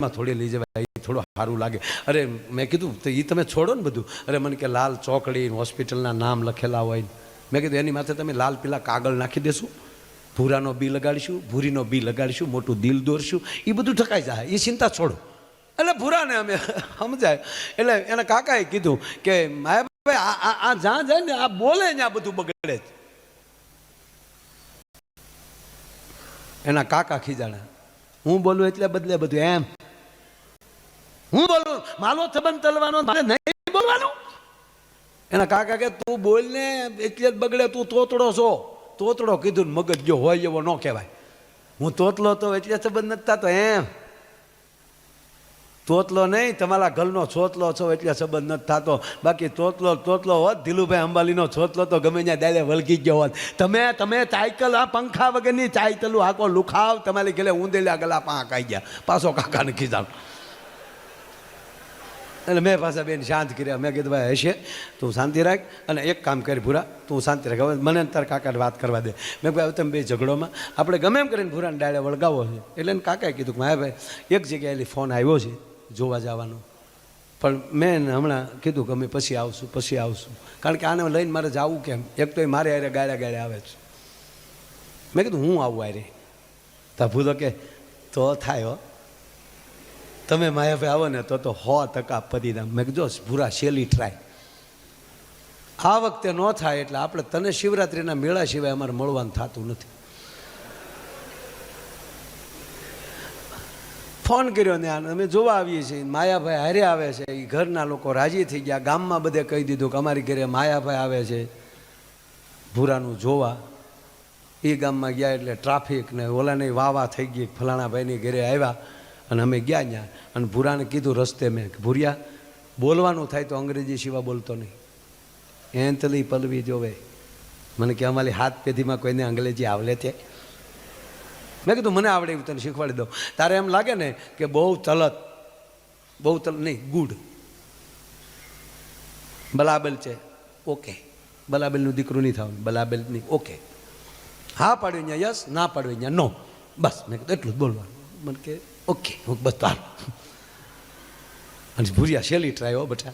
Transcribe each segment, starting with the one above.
માં થોડી લઈ જવાય થોડું સારું લાગે. અરે, મેં કીધું, તો એ તમે છોડો ને બધું. અરે, મને કે લાલ ચોકડી હોસ્પિટલના નામ લખેલા હોય મેં કીધું, એની માથે તમે લાલ પીલા કાગળ નાખી દેશો. ભૂરાનો બી લગાડીશું, ભૂરીનો બી લગાડીશું, મોટું દિલ દોરશું. એ બધું ઠકાઈ જાય એ ચિંતા છોડો. એટલે ભૂરાને અમે સમજાય. એટલે એના કાકાએ કીધું કે માયાભાઈ આ, આ- આ જ્યાં જાય ને, આ બોલે ને આ બધું બગડે એના કાકા ખીજાણા, હું બોલું એટલે બદલે બધું. એમ હું બોલું? મારો સંબંધ તલવાનો નહીં બોલવાનું? એના કાકા કે, તું બોલ ને, એટલે જ બગડે, તું તોતડો છો. તોતડો કીધું મગજ જો હોય એવો ન કહેવાય. હું તોતલો તો એટલે સંબંધ નથી થતો એમ. તોતલો નહીં, તમારા ઘરનો છોતલો છો, એટલે સંબંધ નથી થતો. બાકી તોતલો તોતલો હોત ધીલુભાઈ અંબાલીનો છોતલો તો ગમે ત્યાં દાડે વળગી ગયો હોત. તમે તમે ચાયકલ આ પંખા વગરની ચાયતલું આખો લુખાવ, તમારી ગેલે ઊંધેલા ગલા પાંખ આવી ગયા. પાછો કાકાને ખીજાણ એટલે મેં પાછા બેન શાંત કર્યા. મેં કીધું, ભાઈ, હશે. તું શાંતિ રાખ અને એક કામ કરી ભૂરા. તું શાંતિ રાખ. હવે મને તારા કાકાને વાત કરવા દે. મેં કહ્યું તમે બે ઝઘડોમાં. આપણે ગમે એમ કરીને ભૂરાને ડાળે વળગાવો છે. એટલે એને કાકાએ કીધું કે માયા ભાઈ, એક જગ્યાએ ફોન આવ્યો છે જોવા જવાનો. પણ મેં હમણાં કીધું કે અમે પછી આવશું પછી આવશું. કારણ કે આને લઈને મારે જવું કેમ? એક તો એ મારે હારે ગાળ્યા ગાળ્યા આવે છે. મેં કીધું, હું આવું આરે તા ભૂલો કે, તો થાય હો. તમે માયાભાઈ આવો ને તો તો સો ટકા પતિદામ મેં જો ભૂરા શેલી ટ્રાય આ વખતે ન થાય એટલે આપણે તને શિવરાત્રિના મેળા સિવાય અમારે મળવાનું થતું નથી. ફોન કર્યો ને અમે જોવા આવીએ છીએ. માયાભાઈ હારે આવે છે. એ ઘરના લોકો રાજી થઈ ગયા. ગામમાં બધે કહી દીધું કે અમારી ઘરે માયાભાઈ આવે છે. ભૂરાનું જોવા. એ ગામમાં ગયા એટલે ટ્રાફિક ને ઓલાની વાવા થઈ ગઈ. ફલાણા ભાઈની ઘરે આવ્યા. અને અમે ગયા ત્યાં અને ભૂરાને કીધું રસ્તે મેં કે, ભૂરિયા, બોલવાનું થાય તો અંગ્રેજી સિવાય બોલતો નહીં. એંતલી પલવી જોવે. મને કે, અમારી હાથ પેઢીમાં કોઈને અંગ્રેજી આવડે છે? મેં કીધું, મને આવડે એવું તને શીખવાડી દઉં. તારે એમ લાગે ને કે બહુ તલત બહુ તલત નહીં ગુડ બલાબલ છે, ઓકે. બલાબલનું દીકરું નહીં થવાનું બલાબલની ઓકે. હા પાડ્યું અહીંયા યસ, ના પાડ્યું અહીંયા નો. બસ, મેં કીધું, એટલું જ બોલવાનું. મને કે ઓકે, હું બસ તાર અને ભૂરિયા શેલી ટ્રાય હો બટા.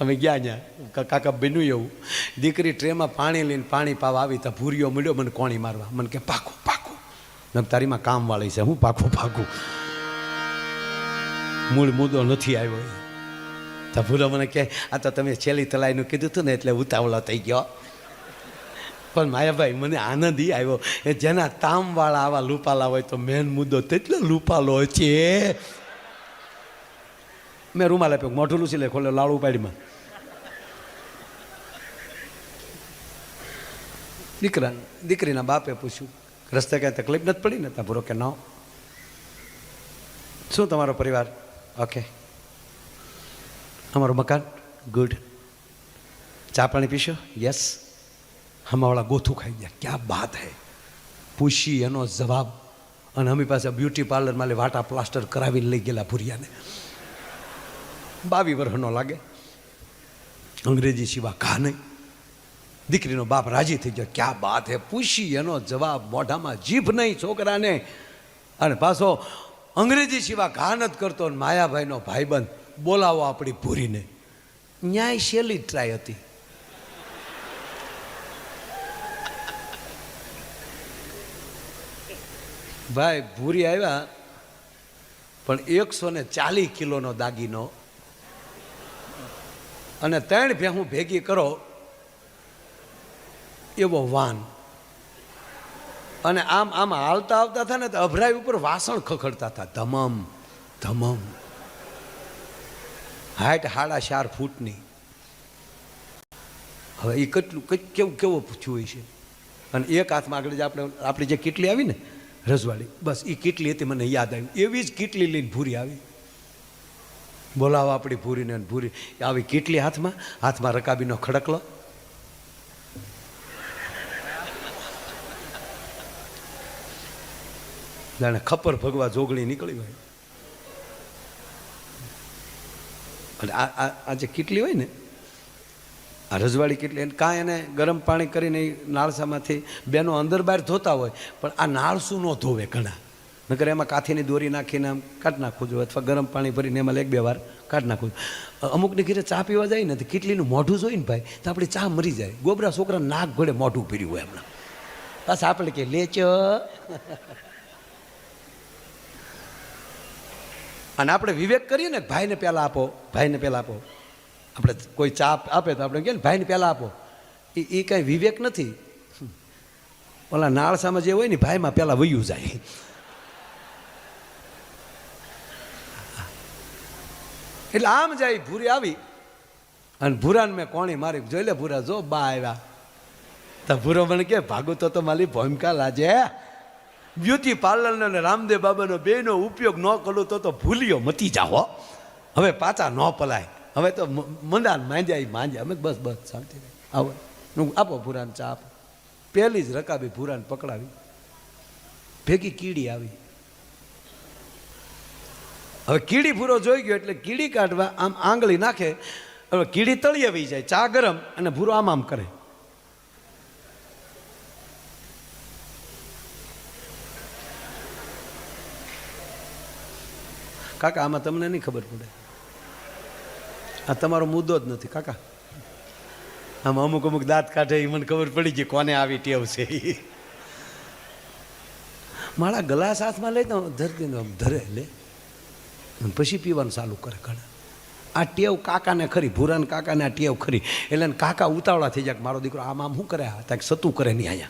અમે ગયા ત્યાં કાકા બન્યું એવું. દીકરી ટ્રેમાં પાણી લઈને પાણી પાવા આવી તો ભૂરિયો મળ્યો મને કોણી મારવા. મને કે, પાકું પાકું. મેં તારીમાં કામવાળી છે. હું પાકું પાકું મૂળ મુદ્દો નથી આવ્યો. તો ભૂરો મને કહે આ તો તમે છેલ્લી તલાઈનું કીધું હતું ને એટલે ઉતાવળો થઈ ગયો. પણ માયાભાઈ મને આનંદ આવ્યો એ જેના તામવાળા આવા લૂપાલા હોય તો મેન મુદ્દો તેટલો લૂપાલો છે. મેં રૂમાલ આપ્યો, મોઢું લૂસી લે, ખોલ્યો, લાડુ પાડીમાં દીકરા, દીકરીના બાપે પૂછ્યું, રસ્તે કાંઈ તકલીફ નથી પડી ને? ત્યાં ભૂરો કે ના. શું તમારો પરિવાર? ઓકે. અમારું મકાન, ગુડ. ચા પાણી પીશો? યસ. હમાવાળા ગોથું ખાઈ ગયા. ક્યાં બાત હે? પૂછી એનો જવાબ. અને અમી પાસે બ્યુટી પાર્લરમાં વાટા પ્લાસ્ટર કરાવીને લઈ ગયેલા ભૂરિયાને. બાવી વર્ષનો લાગે. અંગ્રેજી સિવા કા નહીં. દીકરીનો બાપ રાજી થઈ ગયો. ક્યાં બાત હે? પૂછી એનો જવાબ. મોઢામાં જીભ નહીં છોકરાને. અને પાછો અંગ્રેજી સિવા ઘા નથી કરતો માયાભાઈનો ભાઈબંધ બોલાવો આપણી ભૂરીને. ન્યાય શેલી ટ્રાય હતી. ભાઈ, ભૂરી આવ્યા, પણ એકસો ને ચાલીસ કિલોનો દાગીનો. અને ત્રણ ભેહું ભેગી કરો, એવો વાન. અને આમ આમ હાલતા આવતા હતા ને, તો અભરાઈ ઉપર વાસણ ખખડતા હતા. ધમમ ધમમ. હાઈટ હાડા ચાર ફૂટની. હવે એ કેટલું, કેવું કેવું પૂછ્યું હોય છે? અને એક હાથમાં આગળ જે આપણે, આપણી જે કીટલી આવી ને રજવાડી. બસ એ કીટલી હતી, મને યાદ આવી એવી જ કીટલી લઈને ભૂરી આવી. બોલાવો આપણી ભૂરીને ભૂરી. આવી કીટલી હાથમાં હાથમાં રકાબીનો ખડકલો. જાણે ખપર ભગવા જોગણી નીકળી હોય. અને આ આ જે કીટલી હોય ને રજવાડી કેટલી એને કાંઈ એને ગરમ પાણી કરીને નાળસામાંથી બેનો અંદર બહાર ધોતા હોય, પણ આ નાળસું ન ધોવે ઘણા? નકર એમાં કાથીની દોરી નાખીને આમ કાઢી નાખવું જોઈએ અથવા ગરમ પાણી ભરીને એમાં એક બે વાર કાઢી નાખવું જોઈએ. અમુકની ઘરે ચા પીવા જાય ને તો કેટલીનું મોઢું જોઈને ભાઈ, તો આપણી ચા મરી જાય. ગોબરા છોકરા નાક ઘોડે મોઢું પીર્યું હોય એમના. બસ આપણે કે લેચો અને આપણે વિવેક કરીએ ને, ભાઈને પહેલાં આપો, ભાઈને પહેલાં આપો. આપણે કોઈ ચા આપે તો આપણે કહે ને, ભાઈને પહેલાં આપો. એ એ કાંઈ વિવેક નથી. ઓલા નાળસામાં જે હોય ને, ભાઈમાં પહેલાં વયું જાય. એટલે આમ જાય ભૂરી આવી. અને ભૂરાને મેં કોણી મારી, જોઈ લે ભૂરા, જો બા આવ્યા. તો ભૂરો મને કે, ભાગો તો તો મારી ભૂમિકા લાજે બ્યુટી પાર્લરનો અને રામદેવ બાબાનો બેનો ઉપયોગ ન કરું તો તો ભૂલ્યો મતી જાઓ હવે પાછા ન પલાય. હવે તો મંદાન માંજ્યા એ માંજ્યા. અમે બસ બસ, શાંતિ આવો. હું આપો ભૂરાને ચા આપો. પહેલી જ રકાબી ભૂરાને પકડાવી. ભેગી કીડી આવી. હવે કીડી ભૂરો જોઈ ગયો એટલે કીડી કાઢવા આમ આંગળી નાખે. હવે કીડી તળિયે વહી જાય. ચા ગરમ અને ભૂરો આમ આમ કરે. કાકા, આમાં તમને નહીં ખબર પડે. આ તમારો મુદ્દો જ નથી, કાકા. આમ અમુક અમુક દાંત કાઢે એ મને ખબર પડી ગઈ કોને આવી ટેવ છે એ મારા ગ્લાસ હાથમાં લઈ દઉં ધરતી આમ ધરે, લે. પછી પીવાનું ચાલુ કરે ઘણા. આ ટેવ કાકાને ખરી, ભૂરાન કાકાને આ ટેવ ખરી. એટલે કાકા ઉતાવળા થઈ જાય મારો દીકરો આમ આમ શું કરે? ત્યાં સતું કરે નહીં અહીંયા.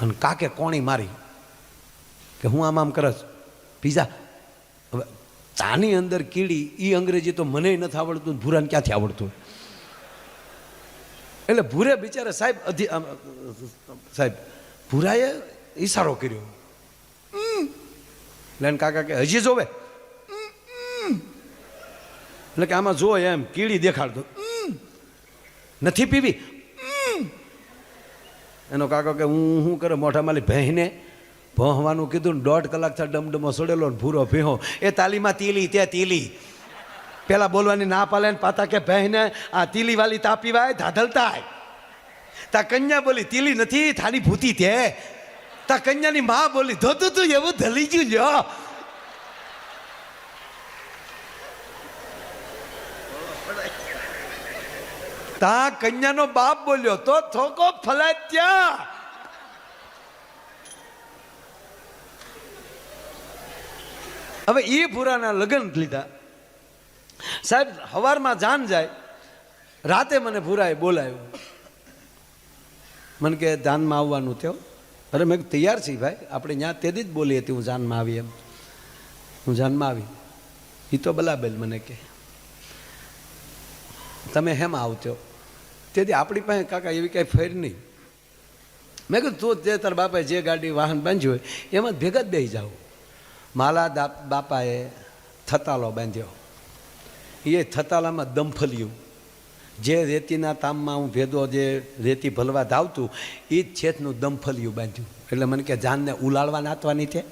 અને કાકે કોણી મારી કે હું આમ આમ કરસ. પીઝા ચાની અંદર કીડી એ અંગ્રેજી તો મને નથી આવડતું ભૂરાને ક્યાંથી આવડતું એટલે ભૂરે બિચારા સાહેબ અધિ સાહેબ ભૂરાએ ઈશારો કર્યો. હમ. એટલે કાકા કે હજી જોવે. એટલે કે આમાં જો એમ કીડી દેખાડતો. નથી પીવી. એનો કાકો કે હું શું કરે મોઢામાં લઈ ભેંને ભોંહવાનું કીધું ને દોઢ કલાક થયા ડમડમો સડેલો ને ભૂરો ભીહો. એ તાલીમાં તીલી, તે તીલી. પેલા બોલવાની ના પાલે ને પાતા કે બહેને આ તીલી વાલી તાપી વાય ધાધલતાય. તા કન્યા બોલી, તીલી નથી, થાની ભૂતી તે. તા કન્યાની મા બોલી ધોતું તું એવું ધલી ગયું જો તા કન્યાનો બાપ બોલ્યો, તો થોકો ફલાય ત્યાં. હવે એ ભૂરાના લગ્ન લીધા. સાહેબ સવારમાં જાન જાય, રાતે મને ભૂરાએ બોલાવ્યો મને કે જાનમાં આવવાનું થયો? અરે, મેં તૈયાર છીએ ભાઈ, આપણે ત્યાં તેથી જ બોલી હતી, હું જાનમાં આવી એમ. હું જાનમાં આવી. એ તો બલાબેલ મને કે તમે હેમાં આવતો તેથી આપણી પાસે કાકા એવી કાંઈ ફેર નહીં. મેં કીધું, તું જે તાર બાપાએ જે ગાડી વાહન બાંધ્યું હોય, એમાં ભેગા જ બે જાઓ. માલા બાપાએ થતાલો બાંધ્યો. એ થતાલામાં દમફલિયું જે રેતીના તામમાં હું ભેદો જે રેતી ભલવા ધાવતું, એ જ છેતનું દમફલિયું બાંધ્યું. એટલે મને કે જાનને ઉલાળવા નાતવાની છે?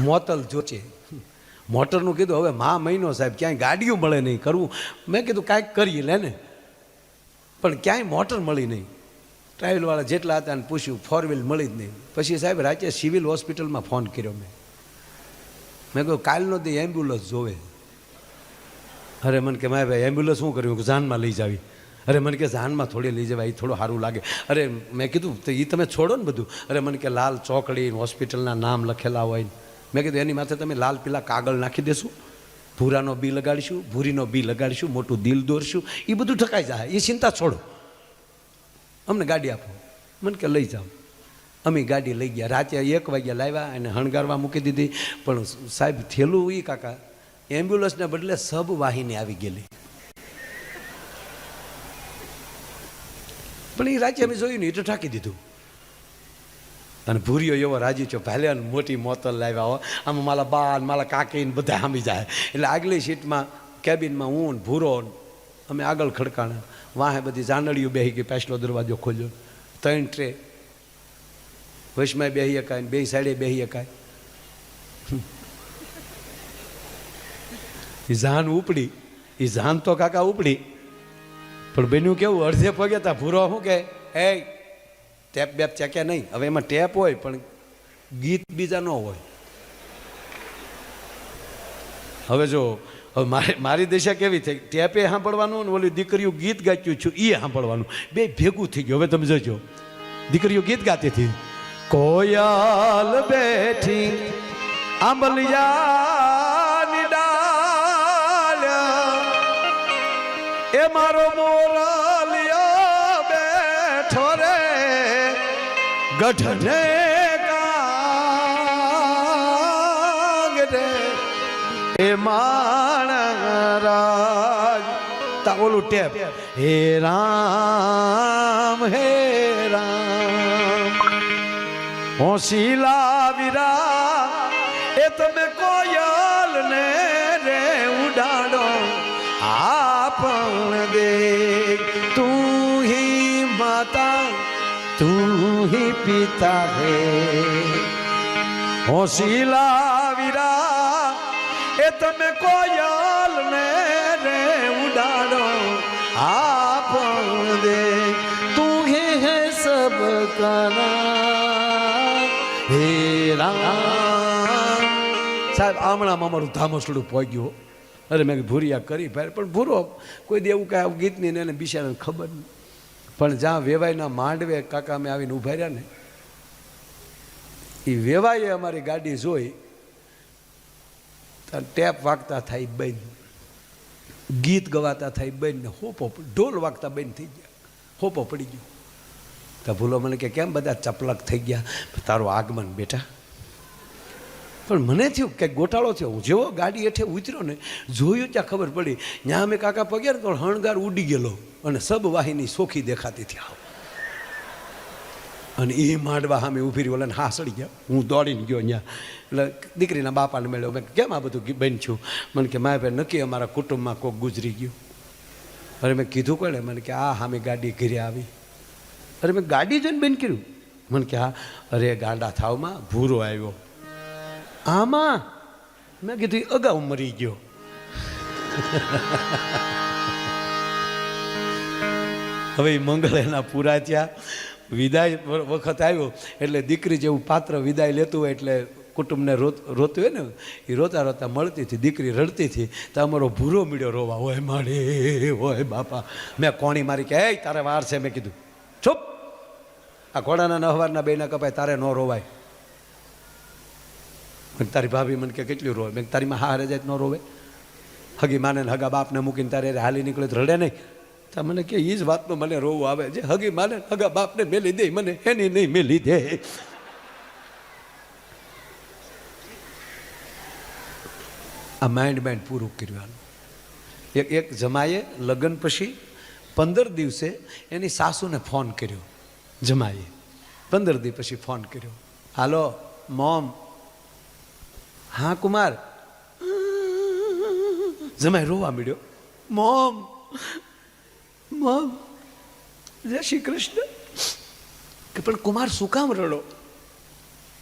મોતલ જોચે. મોટરનું કીધું, હવે મા મહિનો સાહેબ, ક્યાંય ગાડીઓ મળે નહીં, કરવું. મેં કીધું, કાંઈક કરીએ, લે ને. પણ ક્યાંય મોટર મળી નહીં. ટ્રાવેલવાળા જેટલા હતા ને પૂછ્યું ફોર વ્હીલ મળી જ નહીં. પછી સાહેબ રાતે સિવિલ હોસ્પિટલમાં ફોન કર્યો મેં. મેં કહ્યું કાલનો તે એમ્બ્યુલન્સ જોવે. અરે મને કે, મારે ભાઈ એમ્બ્યુલન્સ શું કર્યું? જાનમાં લઈ જાવી. અરે મને કે, જાનમાં થોડી લઈ જવાય એ થોડું સારું લાગે. અરે મેં કીધું, તો એ તમે છોડો ને બધું. અરે મને કે, લાલ ચોકડી હોસ્પિટલના નામ લખેલા હોય મેં કીધું, એની માથે તમે લાલ પીલા કાગળ નાખી દેશું. ભૂરાનો બી લગાડીશું, ભૂરીનો બી લગાડીશું, મોટું દિલ દોરશું. એ બધું ઠકાઈ જાય. એ ચિંતા છોડો. અમને ગાડી આપો. મને કે લઈ જાઓ. અમે ગાડી લઈ ગયા. રાતે એક વાગ્યા લાવ્યા અને હણગારવા મૂકી દીધી. પણ સાહેબ, થેલું એ કાકા, એમ્બ્યુલન્સને બદલે સબ વાહિની આવી ગયેલી. પણ એ રાતે અમે જોયું ને એ તો ઠાકી દીધું. અને ભૂરીઓ એવો રાજી છો પહેલે મોટી મોતલ લાવ્યા હો. આમાં મારા બા મારા કાકી બધા સામી જાય. એટલે આગલી સીટમાં કેબિનમાં હું ભૂરો અમે આગળ ખડકાણા. વાહે બધી જાનડીઓ બેહી ગઈ, પાછલો દરવાજો ખોલ્યો. ત્રણ ટ્રે. વચમાં બેહી શકાય બે સાઈડે બેહી શકાય એ જાન ઉપડી. એ જાન તો કાકા ઉપડી. પણ બેનું કેવું? અડધે પગે તા ભૂરો શું કે? એ ટેપ બેપ ચેક્યા નહીં. હવે એમાં ટેપ હોય, પણ ગીત બીજા ન હોય. હવે જો હવે મારી મારી દિશા કેવી થઈ? ટેપે સાંભળવાનું ને ઓલી દીકરીઓ ગીત ગાચ્યું છું એ સાંભળવાનું. બે ભેગું થઈ ગયું. હવે તમે જોજો. દીકરીઓ ગીત ગાતી હતી. કોયલ બેઠી આંબલિયાની ડાળ્યા એ મારો મોરલિયો બેઠો રે. ગઢને એ માણરાજ તા ઓલું ટેપ, હે રામ હે રામ. હોશીલા વિરા એ તમે કોયલ ને રે ઉડાડો, આપણ દે. તું હી માતા, તું હી પિતા હે. હોશીલા વિરા એ તમે કોયલ આપણ દે તું હે હે સબ કના હે રામ સાહેબ આમણામાં અમારું ધામસડું પહોંચ્યું અરે મેં ભૂરિયા કરી ભાઈ, પણ ભૂરો, કોઈ દેવું કાંઈ આવું ગીત નહીં ને એને બિચારાને ખબર નહીં. પણ જ્યાં વેવાયના માંડવે કાકા મેં આવીને ઊભા રહ્યા ને એ વેવાઈએ અમારી ગાડી જોઈ ટેપ વાગતા થાય બંધ. ગીત ગવાતા થાય બેનને હોપો ઢોલ વાગતા બેન થઈ ગયા. હોપો પડી ગયો. તો ભૂલો મને કે કેમ બધા ચપલક થઈ ગયા? તારું આગમન બેટા. પણ મને થયું કે ગોટાળો થયો. હું જેવો ગાડી હેઠે ઉતર્યો ને, જોયું ત્યાં ખબર પડી ત્યાં અમે કાકા પગ્યા ને તો હણગાર ઉડી ગયેલો અને સબ વાહિની સોખી દેખાતી હતી આવ. અને એ માંડવા સામે ઊભી રહી ઓલાને હાસડી ગયા. હું દોડીને ગયો અહીંયા એટલે દીકરીના બાપાને મળ્યો. મેં કેમ આ બધું બન છું? મને કે, માય ભાઈ, નક્કી અમારા કુટુંબમાં કોક ગુજરી ગયું. અરે મેં કીધું કોને? મને કે, આ સામે ગાડી ઘરે આવી. અરે મેં ગાડી જોઈને બેન કર્યું. મને કે, હા. અરે, ગાંડા થાવમાં ભૂરો આવ્યો. આમાં? મેં કીધું અગાઉ મરી ગયો. હવે મંગળ એના પૂરા થયા. વિદાય વખત આવ્યો. એટલે દીકરી જેવું પાત્ર વિદાય લેતું હોય એટલે કુટુંબને રોત, રોતું હોય ને, એ રોતા રોતા મળતી હતી, દીકરી રડતી હતી, તો અમારો ભૂરો મીડ્યો રોવા. હોય મારે હોય બાપા. મેં કોણી મારી કે એ તારે વાર છે. મેં કીધું છુપ આ ઘોડાના નહવારના બેના કપાય, તારે ન રોવાય. મેં તારી ભાભી મને કે કેટલી રોવે? મેં તારી માં હારે જાય ન રોવે. હગી માને હગા બાપને મૂકીને તારે હાલી નીકળે તો રડે નહીં. તો મને કે એ જ વાતનો મને રોવું આવે છે. હગી માને હગા બાપને મેલી દે, મને એની નહીં મેલી દે. આ માઇન્ડ માઇન્ડ પૂરું કરવાનું એક એક જમાએ લગ્ન પછી પંદર દિવસે એની સાસુને ફોન કર્યો. જમાએ પંદર દિવસ પછી ફોન કર્યો. Hello, mom. હા, કુમાર. જમાઈ રોવા મળ્યો મોમ મોમ, જય શ્રી કૃષ્ણ. કે, પણ કુમાર શું કામ રડો?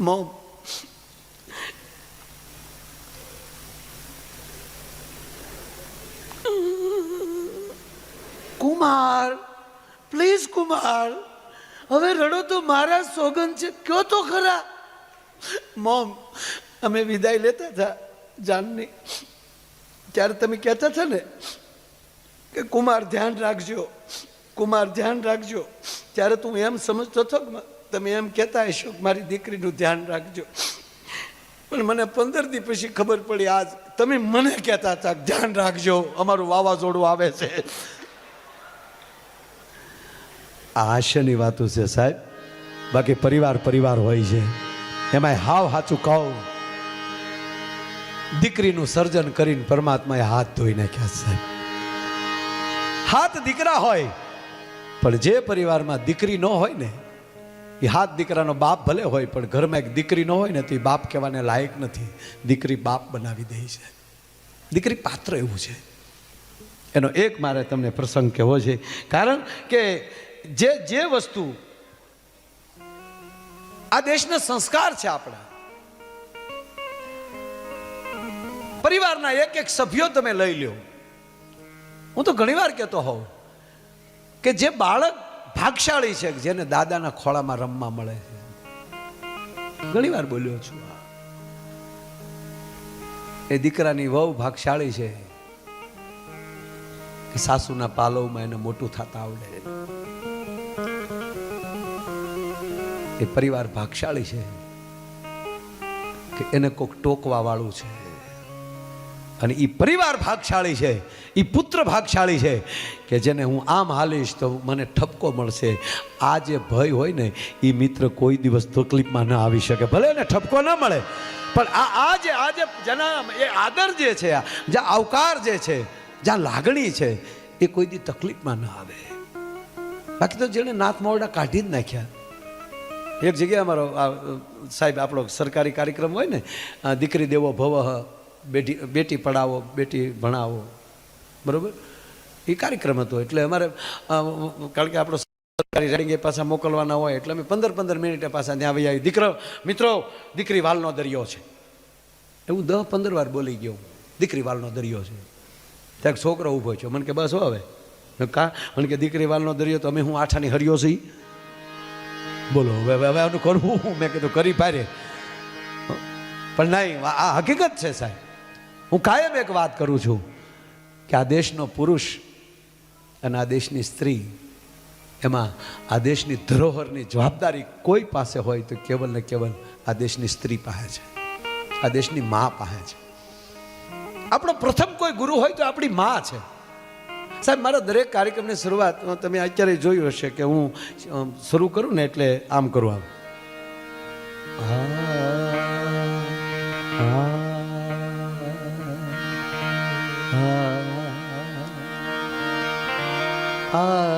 મોમ. કુમાર પ્લીઝ કુમાર. હવે રડો તો મારા સોગંદ છે. કયો તો ખરા? મોમ, અમે વિદાય લેતા હતા જાનની. ત્યારે તમે કહેતા હતા ને કે કુમાર ધ્યાન રાખજો, કુમાર ધ્યાન રાખજો. ત્યારે તું એમ સમજતો હતો તમે એમ કહેતા હશો મારી દીકરીનું ધ્યાન રાખજો. પણ મને પંદર દી પછી ખબર પડી, આજ તમે મને કહેતા હતા ધ્યાન રાખજો, અમારું વાવાઝોડું આવે છે. આ હાસ્યની વાતો છે સાહેબ. બાકી પરિવાર પરિવાર હોય છે. એમાંય હાવ સાચું કહું. દીકરીનું સર્જન કરીને પરમાત્માએ હાથ ધોઈ નાખ્યા સાહેબ. હાથ દીકરા હોય, પણ જે પરિવારમાં દીકરી ન હોય ને, એ હાથ દીકરાનો બાપ ભલે હોય, પણ ઘરમાં એક દીકરી ન હોય ને, તો એ બાપ કહેવાને લાયક નથી. દીકરી બાપ બનાવી દે છે. દીકરી પાત્ર એવું છે. એનો એક મારે તમને પ્રસંગ કહેવો છે. કારણ કે જે જે વસ્તુ આ દેશના સંસ્કાર છે આપણા. પરિવારના એક એક સભ્યો તમે લઈ લ્યો. હું તો ઘણીવાર કહેતો હોઉં કે જે બાળક ભાગશાળી છે, જેને દાદાના ખોળામાં રમવા મળે છે. ઘણી વાર બોલ્યો છું એ દીકરાની વહુ ભાગશાળી છે. સાસુના પાલવમાં એને મોટું થતા આવડે. એ પરિવાર ભાગશાળી છે, કે એને કોક ટોકવા વાળું છે. અને એ પરિવાર ભાગશાળી છે એ પુત્ર ભાગશાળી છે, કે જેને હું આમ હાલીશ તો મને ઠપકો મળશે. આ જે ભય હોય ને એ મિત્ર કોઈ દિવસ તકલીફમાં ન આવી શકે. ભલે એને ઠપકો ન મળે, પણ આ આ જે આ જે જેના એ આદર જે છે જ્યાં આવકાર જે છે, જ્યાં લાગણી છે, એ કોઈ દી તકલીફમાં ન આવે. બાકી તો જેણે નાથ મોરડા કાઢી જ નાખ્યા. એક જગ્યાએ અમારો સાહેબ, આપણો સરકારી કાર્યક્રમ હોય ને દીકરી દેવો ભવ, બેટી બેટી પઢાવો, બેટી ભણાવો. બરાબર? એ કાર્યક્રમ હતો. એટલે અમારે કારણ કે આપણો સરકારી રેડિંગ પાછા મોકલવાના હોય, એટલે અમે પંદર પંદર મિનિટે પાછા ત્યાં આવી આવી દીકરો, મિત્રો, દીકરી વાલનો દરિયો છે. એવું દસ પંદર વાર બોલી ગયો દીકરી વાલનો દરિયો છે. ત્યાં છોકરો ઊભો છે. મને કે, બસ હવે. કા? મને કે, દીકરી વાલનો દરિયો તો અમે હું આઠાની હરિયો છીએ. બોલો, હવે હવે આનું કરવું મેં કીધું, કરી પારે પણ નહીં આ હકીકત છે સાહેબ. હું કાયમ એક વાત કરું છું કે આ દેશનો પુરુષ અને આ દેશની સ્ત્રી, એમાં આ દેશની ધરોહરની જવાબદારી કોઈ પાસે હોય તો કેવલ ને કેવલ આ દેશની સ્ત્રી પાસે છે. આ દેશની મા પાસે છે. આપણો પ્રથમ કોઈ ગુરુ હોય તો આપણી મા છે. સાહેબ મારા દરેક કાર્યક્રમની શરૂઆત તમે અત્યારે જોયું હશે કે હું શરૂ કરું ને એટલે આમ કરું આમ આ